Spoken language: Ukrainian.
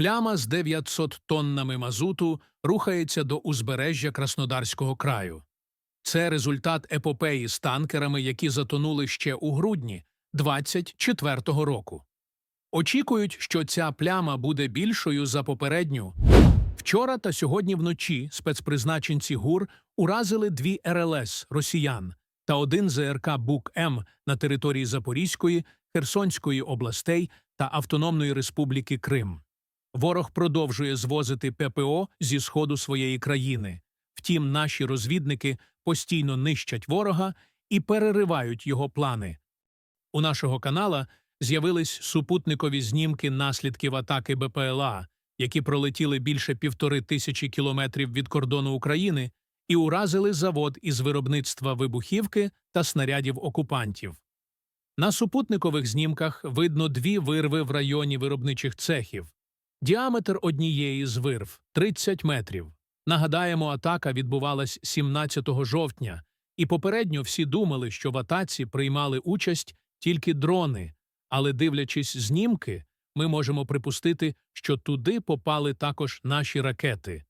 Пляма з 900 тоннами мазуту рухається до узбережжя Краснодарського краю. Це результат епопеї з танкерами, які затонули ще у грудні 24-го року. Очікують, що ця пляма буде більшою за попередню. Вчора та сьогодні вночі спецпризначенці ГУР уразили дві РЛС росіян та один ЗРК Бук-М на території Запорізької, Херсонської областей та Автономної Республіки Крим. Ворог продовжує звозити ППО зі сходу своєї країни. Втім, наші розвідники постійно нищать ворога і переривають його плани. У нашого канала з'явились супутникові знімки наслідків атаки БПЛА, які пролетіли більше півтори тисячі кілометрів від кордону України і уразили завод із виробництва вибухівки та снарядів окупантів. На супутникових знімках видно дві вирви в районі виробничих цехів. Діаметр однієї з вирв 30 метрів. Нагадаємо, атака відбувалась 17 жовтня, і попередньо всі думали, що в атаці приймали участь тільки дрони, але дивлячись знімки, ми можемо припустити, що туди попали також наші ракети.